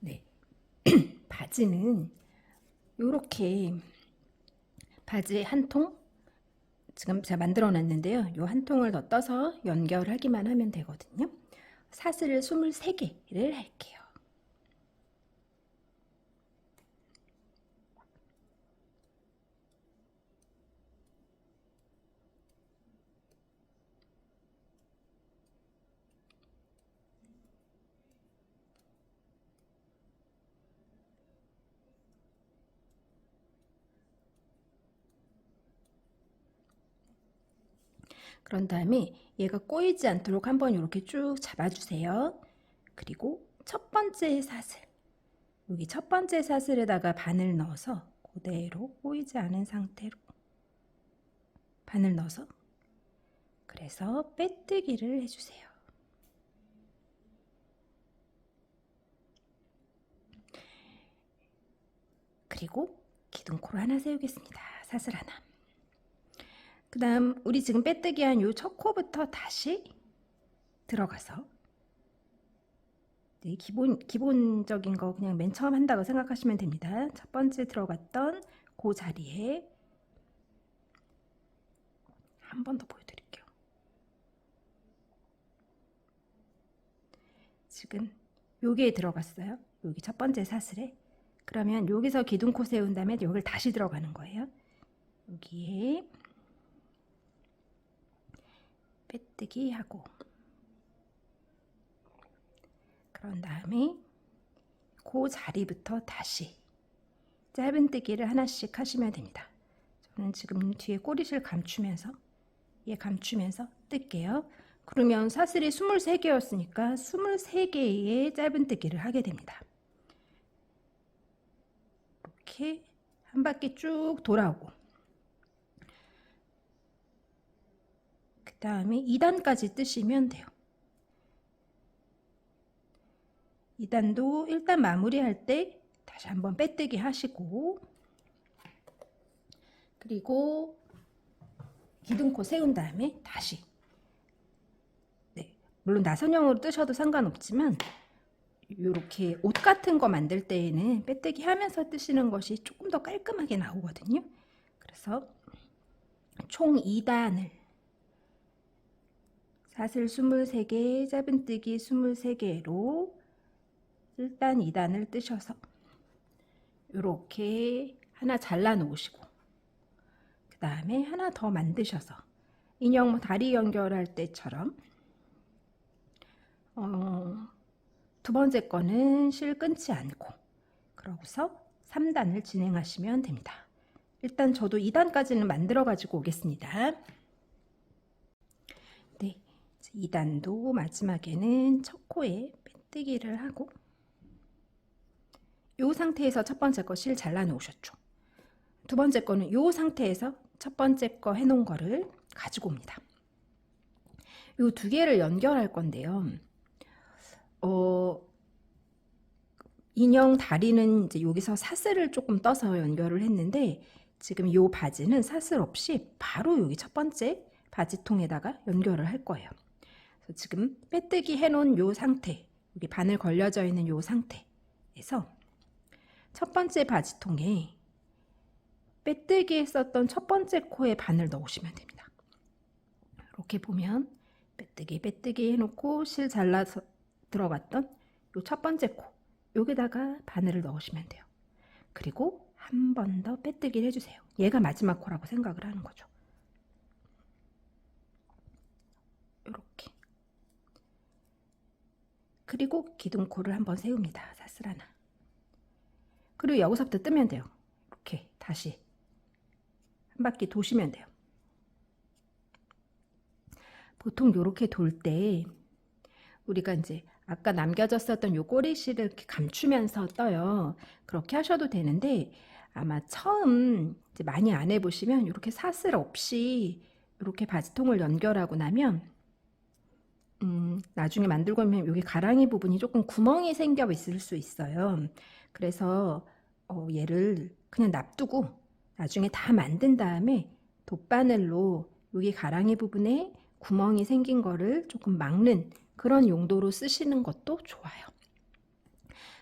네. 바지는 요렇게 바지 한 통 지금 제가 만들어 놨는데요. 요한 통을 더 떠서 연결하기만 하면 되거든요. 사슬을 23개를 할게요. 그런 다음에 얘가 꼬이지 않도록 한번 이렇게 쭉 잡아주세요. 그리고 첫 번째 사슬, 여기 첫 번째 사슬에다가 바늘 넣어서 그대로 꼬이지 않은 상태로 바늘 넣어서 그래서 빼뜨기를 해주세요. 그리고 기둥코를 하나 세우겠습니다. 사슬 하나. 그 다음 우리 지금 빼뜨기 한 요 첫 코부터 다시 들어가서 네, 기본, 기본적인 거 그냥 맨 처음 한다고 생각하시면 됩니다. 첫 번째 들어갔던 그 자리에 한 번 더 보여드릴게요. 지금 여기에 들어갔어요. 여기 첫 번째 사슬에 그러면 여기서 기둥코 세운 다음에 여기를 다시 들어가는 거예요. 여기에 빼뜨기 하고 그런 다음에 그 자리부터 다시 짧은뜨기를 하나씩 하시면 됩니다. 저는 지금 뒤에 꼬리실 감추면서 얘 감추면서 뜰게요. 그러면 사슬이 23개였으니까 23개의 짧은뜨기를 하게 됩니다. 이렇게 한 바퀴 쭉 돌아오고 다음에 2단까지 뜨시면 돼요. 2단도 일단 마무리할 때 다시 한번 빼뜨기 하시고 그리고 기둥코 세운 다음에 다시 네, 물론 나선형으로 뜨셔도 상관없지만 이렇게 옷 같은 거 만들 때에는 빼뜨기 하면서 뜨시는 것이 조금 더 깔끔하게 나오거든요. 그래서 총 2단을 사슬 23개, 짧은뜨기 23개로 1단, 2단을 뜨셔서 이렇게 하나 잘라 놓으시고 그 다음에 하나 더 만드셔서 인형 뭐 다리 연결할 때처럼 어, 두 번째 거는 실 끊지 않고 그러고서 3단을 진행하시면 됩니다. 일단 저도 2단까지는 만들어 가지고 오겠습니다. 네, 2단도 마지막에는 첫 코에 빼뜨기를 하고 이 상태에서 첫 번째 거 실 잘라 놓으셨죠. 두 번째 거는 이 상태에서 첫 번째 거 해놓은 거를 가지고 옵니다. 이 두 개를 연결할 건데요. 어, 인형 다리는 이제 여기서 사슬을 조금 떠서 연결을 했는데 지금 이 바지는 사슬 없이 바로 여기 첫 번째 바지통에다가 연결을 할 거예요. 지금 빼뜨기 해놓은 이 상태, 여기 바늘 걸려져 있는 이 상태에서 첫 번째 바지통에 빼뜨기 했었던 첫 번째 코에 바늘 넣으시면 됩니다. 이렇게 보면 빼뜨기 빼뜨기 해놓고 실 잘라서 들어갔던 요 첫 번째 코 여기다가 바늘을 넣으시면 돼요. 그리고 한 번 더 빼뜨기를 해주세요. 얘가 마지막 코라고 생각을 하는 거죠. 이렇게 그리고 기둥코를 한번 세웁니다. 사슬 하나. 그리고 여기서부터 뜨면 돼요. 이렇게 다시 한 바퀴 도시면 돼요. 보통 이렇게 돌 때 우리가 이제 아까 남겨졌었던 요 꼬리실을 이렇게 감추면서 떠요. 그렇게 하셔도 되는데 아마 처음 많이 안 해보시면 이렇게 사슬 없이 이렇게 바지통을 연결하고 나면 음, 나중에 만들고 나면 여기 가랑이 부분이 조금 구멍이 생겨 있을 수 있어요. 그래서 어, 얘를 그냥 놔두고 나중에 다 만든 다음에 돗바늘로 여기 가랑이 부분에 구멍이 생긴 거를 조금 막는 그런 용도로 쓰시는 것도 좋아요.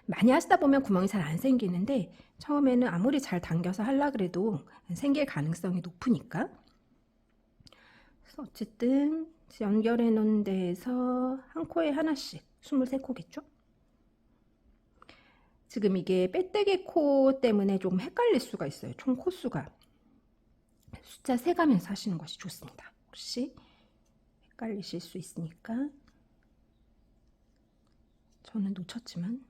많이 하시다 보면 구멍이 잘 안 생기는데 처음에는 아무리 잘 당겨서 하려 그래도 생길 가능성이 높으니까 그래서 어쨌든 연결해 놓은 데에서 한 코에 하나씩 23코겠죠? 지금 이게 빼떼기 코 때문에 조금 헷갈릴 수가 있어요. 총 코수가. 숫자 세가면서 하시는 것이 좋습니다. 혹시 헷갈리실 수 있으니까 저는 놓쳤지만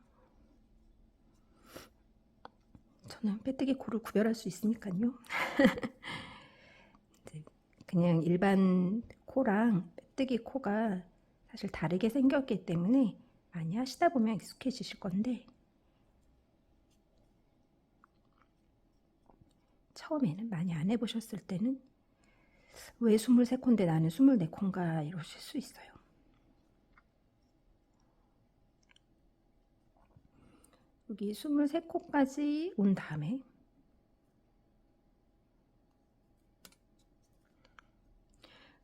저는 빼뜨기 코를 구별할 수 있으니까요. 그냥 일반 코랑 빼뜨기 코가 사실 다르게 생겼기 때문에 많이 하시다 보면 익숙해지실 건데 처음에는 많이 안 해보셨을 때는 왜 23콘데 나는 24콘가 이러실 수 있어요. 여기 23코까지 온 다음에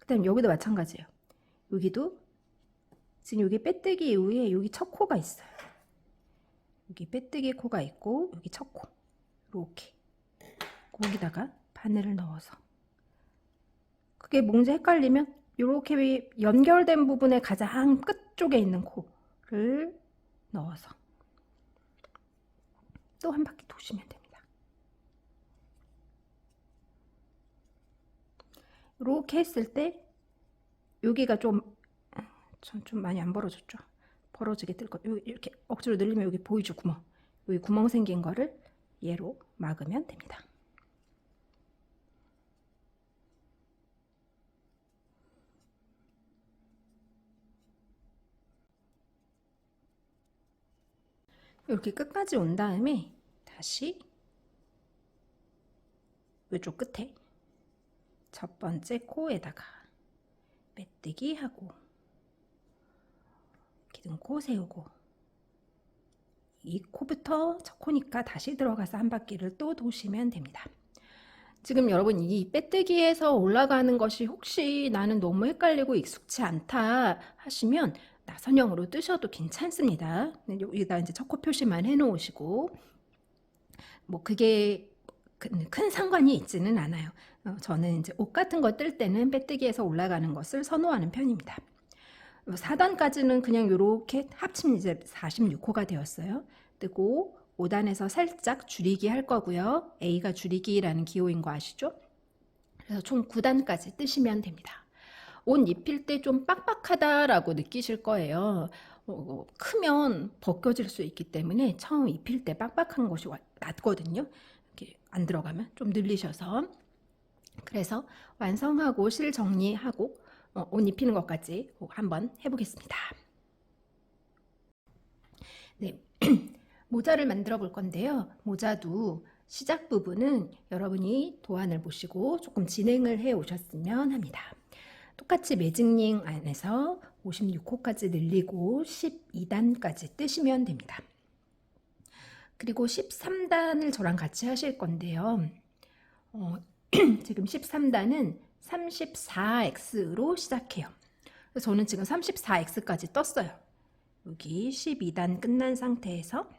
그 다음 여기도 마찬가지예요. 여기도 지금 여기 빼뜨기 이후에 여기 첫 코가 있어요. 여기 빼뜨기 코가 있고 여기 첫 코. 이렇게 거기다가 바늘을 넣어서 그게 뭔지 헷갈리면 이렇게 연결된 부분에 가장 끝 쪽에 있는 코를 넣어서 또 한 바퀴 도시면 됩니다. 이렇게 했을 때 여기가 좀전좀 많이 안 벌어졌죠. 벌어지게 뜰 거. 이렇게 억지로 늘리면 여기 보이죠 구멍. 여기 구멍 생긴 거를 얘로 막으면 됩니다. 이렇게 끝까지 온 다음에 다시 이쪽 끝에 첫 번째 코에다가 빼뜨기 하고 기둥코 세우고 이 코부터 첫 코니까 다시 들어가서 한 바퀴를 또 도시면 됩니다. 지금 여러분 이 빼뜨기에서 올라가는 것이 혹시 나는 너무 헷갈리고 익숙치 않다 하시면 나선형으로 뜨셔도 괜찮습니다. 여기다 이제 첫 코 표시만 해 놓으시고 뭐 그게 큰 상관이 있지는 않아요. 어, 저는 이제 옷 같은 거 뜰 때는 빼뜨기에서 올라가는 것을 선호하는 편입니다. 4단까지는 그냥 이렇게 합치면 이제 46호가 되었어요. 뜨고 5단에서 살짝 줄이기 할 거고요. A가 줄이기라는 기호인 거 아시죠? 그래서 총 9단까지 뜨시면 됩니다. 옷 입힐 때 좀 빡빡하다라고 느끼실 거예요. 어, 크면 벗겨질 수 있기 때문에 처음 입힐 때 빡빡한 것이 낫거든요. 이렇게 안 들어가면 좀 늘리셔서 그래서 완성하고 실 정리하고 어, 옷 입히는 것까지 한번 해보겠습니다. 네, 모자를 만들어 볼 건데요. 모자도 시작 부분은 여러분이 도안을 보시고 조금 진행을 해 오셨으면 합니다. 똑같이 매직링 안에서 56호까지 늘리고 12단까지 뜨시면 됩니다. 그리고 13단을 저랑 같이 하실 건데요. 어, 지금 13단은 34x로 시작해요. 그래서 저는 지금 34x까지 떴어요. 여기 12단 끝난 상태에서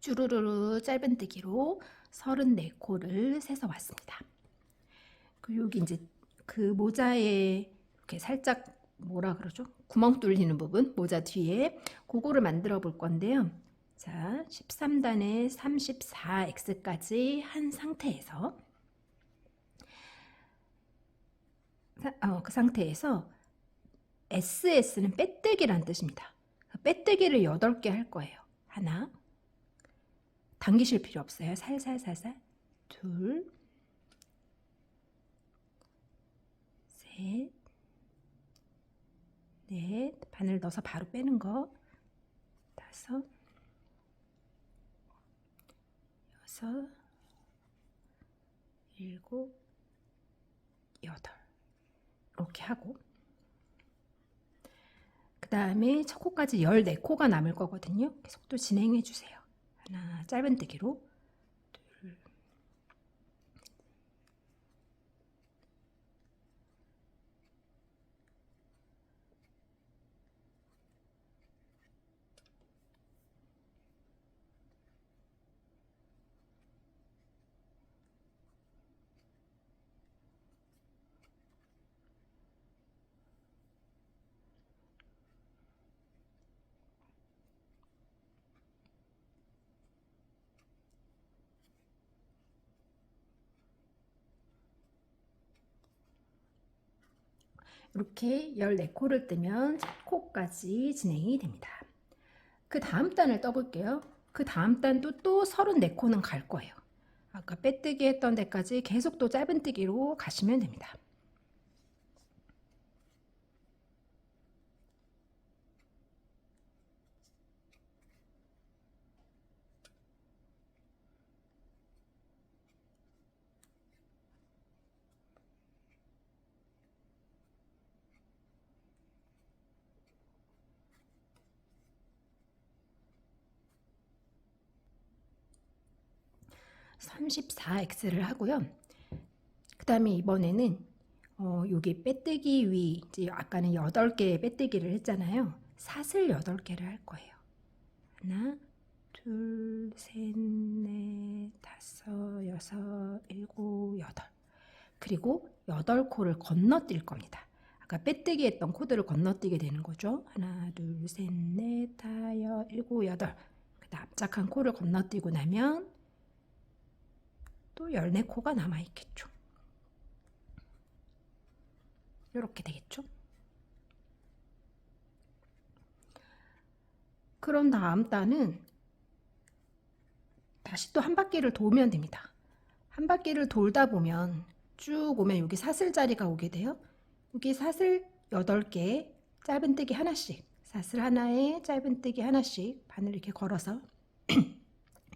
쭈루루루 짧은뜨기로 34코를 세서 왔습니다. 그리고 여기 이제 그 모자에 이렇게 살짝 뭐라 그러죠? 구멍 뚫리는 부분 모자 뒤에 그거를 만들어 볼 건데요. 자, 13단에 34x까지 한 상태에서 어, 그 상태에서 SS는 빼뜨기란 뜻입니다. 빼뜨기를 8개 할 거예요. 하나 당기실 필요 없어요. 살살살살 둘 셋, 넷, 바늘 넣어서 바로 빼는 거, 다섯, 여섯, 일곱, 여덟. 이렇게 하고, 그 다음에 첫 코까지 14코가 남을 거거든요. 계속 또 진행해 주세요. 하나, 짧은뜨기로. 이렇게 14코를 뜨면 첫 코까지 진행이 됩니다. 그 다음 단을 떠볼게요. 그 다음 단도 또 34코는 갈 거예요. 아까 빼뜨기 했던 데까지 계속 또 짧은뜨기로 가시면 됩니다. 삼십사 x를 하고요. 그 다음에 이번에는 어, 여기 빼뜨기 위 이제 아까는 8개의 빼뜨기를 했잖아요. 사슬 8개를 할 거예요. 하나, 둘, 셋, 넷, 다섯, 여섯, 일곱, 여덟. 그리고 여덟 코를 건너뛸 겁니다. 아까 빼뜨기 했던 코드를 건너뛰게 되는 거죠. 하나, 둘, 셋, 넷, 다여, 일곱, 여덟. 그다음 앞짝한 코를 건너뛰고 나면 또 14코가 남아있겠죠. 이렇게 되겠죠. 그런 다음 단은 다시 또 한 바퀴를 돌면 됩니다. 한 바퀴를 돌다 보면 쭉 오면 여기 사슬 자리가 오게 돼요. 여기 사슬 8개 짧은뜨기 하나씩 사슬 하나에 짧은뜨기 하나씩 바늘 이렇게 걸어서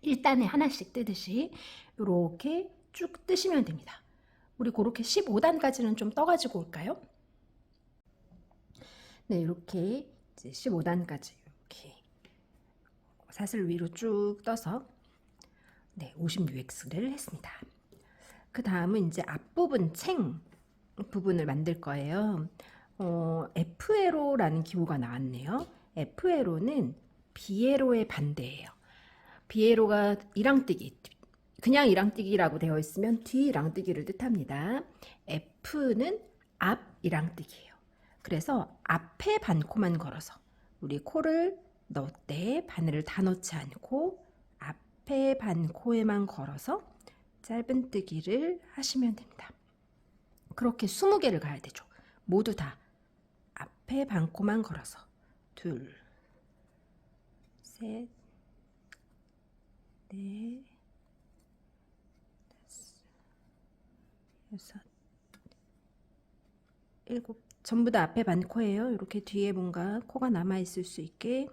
1단에 하나씩 뜨듯이 이렇게 쭉 뜨시면 됩니다. 우리 그렇게 15단까지는 좀 떠가지고 올까요? 네, 이렇게 이제 15단까지 이렇게 사슬 위로 쭉 떠서 네, 56x를 했습니다. 그 다음은 이제 앞부분 챙 부분을 만들 거예요. 어, F에로라는 기호가 나왔네요. F에로는 B에로의 반대예요. B에로가 이랑뜨기, 그냥 이랑뜨기라고 되어 있으면 뒤 이랑뜨기를 뜻합니다. F는 앞 이랑뜨기예요. 그래서 앞에 반코만 걸어서 우리 코를 넣을 때 바늘을 다 넣지 않고 앞에 반코에만 걸어서 짧은 뜨기를 하시면 됩니다. 그렇게 20개를 가야 되죠. 모두 다 앞에 반코만 걸어서 둘, 셋, 넷, 다섯, 여섯, 일곱. 전부 다 앞에 반코예요. 이렇게 뒤에 뭔가 코가 남아 있을 수 있게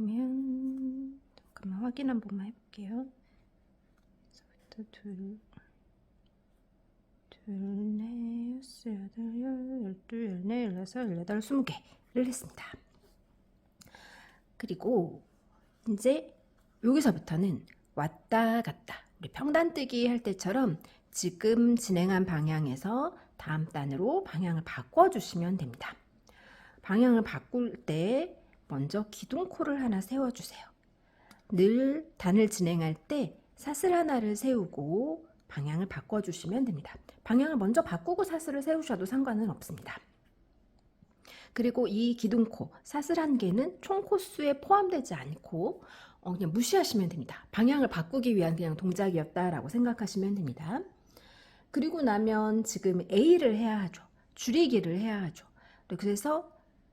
보면 잠깐만 확인 한 번만 해볼게요. 여기서부터 둘, 둘, 넷, 여섯, 여덟, 열, 열둘, 열넷, 열여섯, 열여덟, 스무 개를 했습니다. 그리고 이제 여기서부터는 왔다 갔다 우리 평단뜨기 할 때처럼 지금 진행한 방향에서 다음 단으로 방향을 바꿔주시면 됩니다. 방향을 바꿀 때 먼저 기둥코를 하나 세워주세요. 늘 단을 진행할 때 사슬 하나를 세우고 방향을 바꿔주시면 됩니다. 방향을 먼저 바꾸고 사슬을 세우셔도 상관은 없습니다. 그리고 이 기둥코, 사슬 한 개는 총 코수에 포함되지 않고 어, 그냥 무시하시면 됩니다. 방향을 바꾸기 위한 그냥 동작이었다라고 생각하시면 됩니다. 그리고 나면 지금 A를 해야 하죠. 줄이기를 해야 하죠. 네, 그래서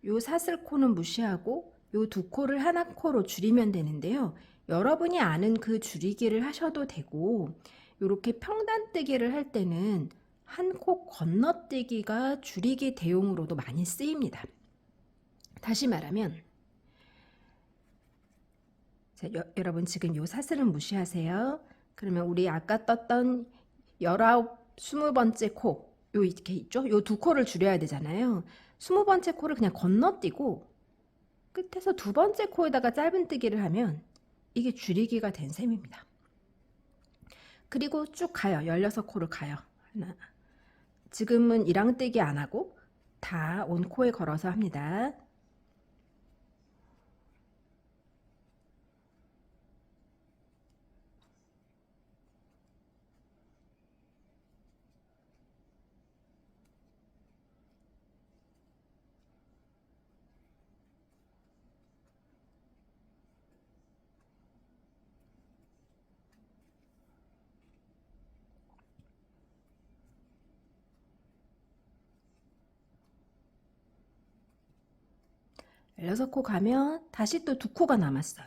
요 사슬 코는 무시하고 요 두 코를 하나 코로 줄이면 되는데요. 여러분이 아는 그 줄이기를 하셔도 되고 이렇게 평단뜨기를 할 때는 한 코 건너뛰기가 줄이기 대용으로도 많이 쓰입니다. 다시 말하면 자, 여, 여러분 지금 요 사슬은 무시하세요. 그러면 우리 아까 떴던 열아홉, 스무 번째 코, 요 이렇게 있죠? 요 두 코를 줄여야 되잖아요. 스무 번째 코를 그냥 건너뛰고 끝에서 두 번째 코에다가 짧은뜨기를 하면 이게 줄이기가 된 셈입니다. 그리고 쭉 가요. 16코를 가요. 하나. 지금은 1항뜨기 안 하고 다 온코에 걸어서 합니다. 열여섯 코 가면 다시 또 두 코가 남았어요.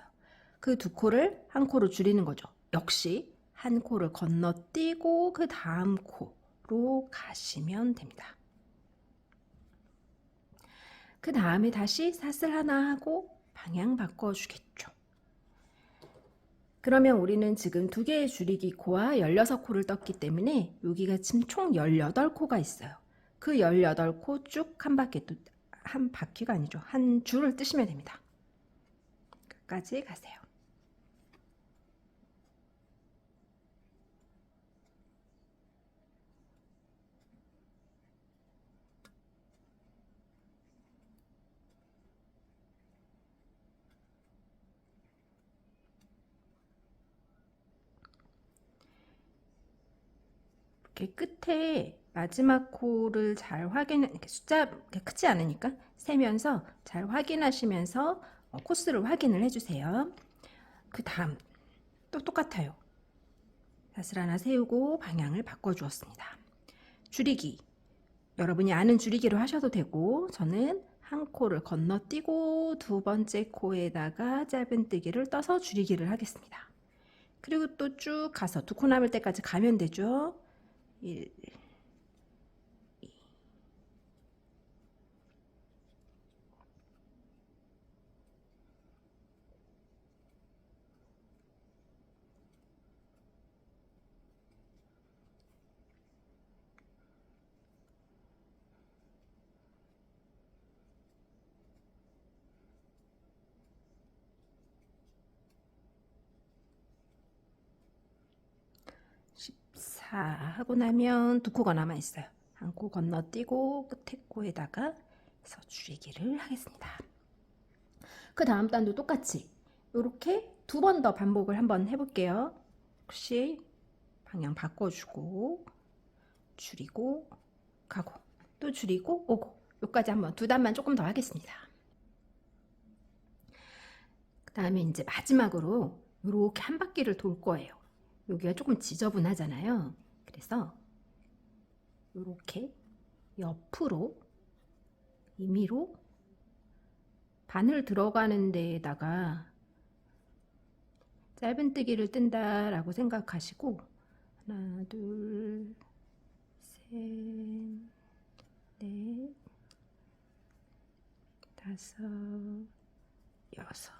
그 두 코를 한 코로 줄이는 거죠. 역시 한 코를 건너뛰고 그 다음 코로 가시면 됩니다. 그 다음에 다시 사슬 하나 하고 방향 바꿔주겠죠. 그러면 우리는 지금 두 개의 줄이기 코와 16코를 떴기 때문에 여기가 지금 총 18코가 있어요. 그 18코 쭉 한 바퀴 또 한 바퀴가 아니죠. 한 줄을 뜨시면 됩니다. 끝까지 가세요. 끝에 마지막 코를 잘 확인, 이렇게 숫자 크지 않으니까 세면서 잘 확인하시면서 어, 코스를 확인을 해주세요. 그 다음 또 똑같아요. 사슬 하나 세우고 방향을 바꿔주었습니다. 줄이기. 여러분이 아는 줄이기로 하셔도 되고 저는 한 코를 건너뛰고 두 번째 코에다가 짧은뜨기를 떠서 줄이기를 하겠습니다. 그리고 또 쭉 가서 두 코 남을 때까지 가면 되죠. 1, 2. 십사 하고 나면 두 코가 남아 있어요. 한 코 건너뛰고 끝에 코에다가 서 줄이기를 하겠습니다. 그 다음 단도 똑같이 이렇게 두 번 더 반복을 한번 해볼게요. 혹시 방향 바꿔주고 줄이고 가고 또 줄이고 오고 여기까지 한번 두 단만 조금 더 하겠습니다. 그 다음에 이제 마지막으로 이렇게 한 바퀴를 돌 거예요. 여기가 조금 지저분하잖아요. 그래서 이렇게 옆으로 임의로 바늘 들어가는 데에다가 짧은뜨기를 뜬다라고 생각하시고 하나, 둘, 셋, 넷, 다섯, 여섯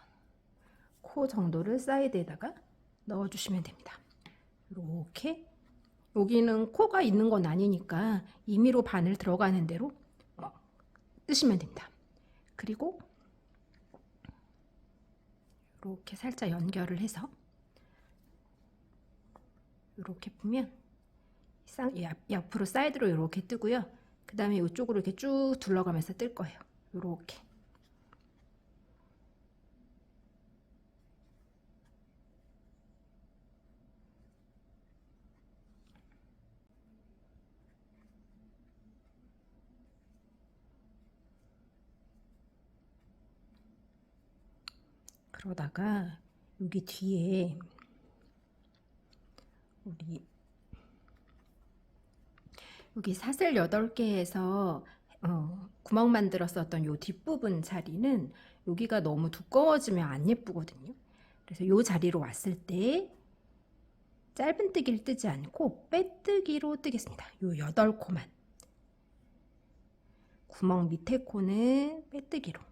코 정도를 사이드에다가 넣어주시면 됩니다. 이렇게 여기는 코가 있는 건 아니니까 임의로 바늘 들어가는 대로 어, 뜨시면 됩니다. 그리고 이렇게 살짝 연결을 해서 이렇게 보면 옆으로 사이드로 이렇게 뜨고요. 그 다음에 이쪽으로 이렇게 쭉 둘러가면서 뜰 거예요. 이렇게. 그러다가 여기 뒤에 우리 여기 사슬 8개에서 어, 구멍 만들었었던 요 뒷부분 자리는 여기가 너무 두꺼워지면 안 예쁘거든요. 그래서 요 자리로 왔을 때 짧은 뜨기를 뜨지 않고 빼뜨기로 뜨겠습니다. 요 8코만. 구멍 밑에 코는 빼뜨기로.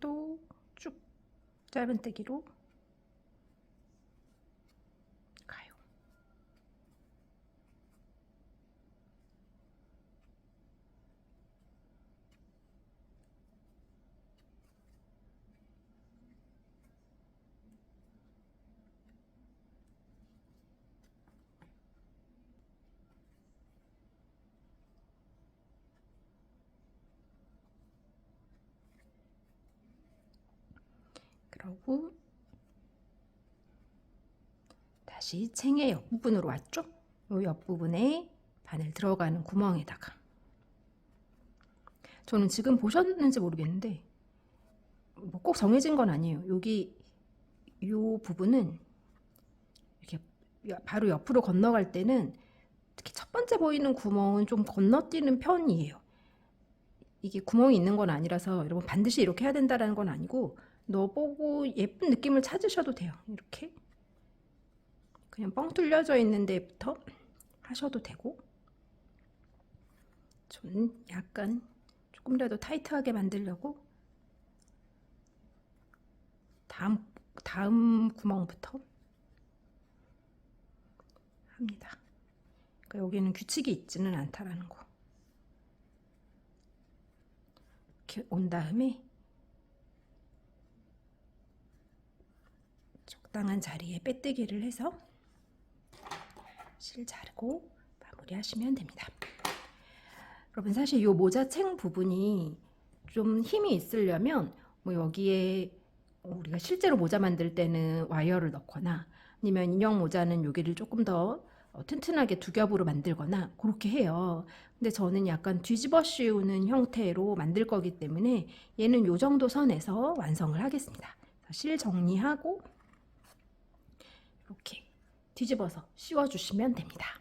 또 쭉 짧은뜨기로 그러고 다시 챙의 옆부분으로 왔죠? 이 옆부분에 바늘 들어가는 구멍에다가 저는 지금 보셨는지 모르겠는데 뭐 꼭 정해진 건 아니에요. 여기 이 부분은 이렇게 바로 옆으로 건너갈 때는 특히 첫 번째 보이는 구멍은 좀 건너뛰는 편이에요. 이게 구멍이 있는 건 아니라서 여러분 반드시 이렇게 해야 된다는 건 아니고 넣어보고 예쁜 느낌을 찾으셔도 돼요. 이렇게 그냥 뻥 뚫려져 있는 데부터 하셔도 되고 저는 약간 조금이라도 타이트하게 만들려고 다음 다음 구멍부터 합니다. 그러니까 여기는 규칙이 있지는 않다라는 거. 이렇게 온 다음에 적당한 자리에 빼뜨기를 해서 실 자르고 마무리하시면 됩니다. 여러분 사실 이 모자챙 부분이 좀 힘이 있으려면 뭐 여기에 우리가 실제로 모자 만들 때는 와이어를 넣거나 아니면 인형 모자는 여기를 조금 더 어, 튼튼하게 두 겹으로 만들거나 그렇게 해요. 근데 저는 약간 뒤집어 씌우는 형태로 만들 거기 때문에 얘는 요 정도 선에서 완성을 하겠습니다. 실 정리하고 이렇게 뒤집어서 씌워 주시면 됩니다.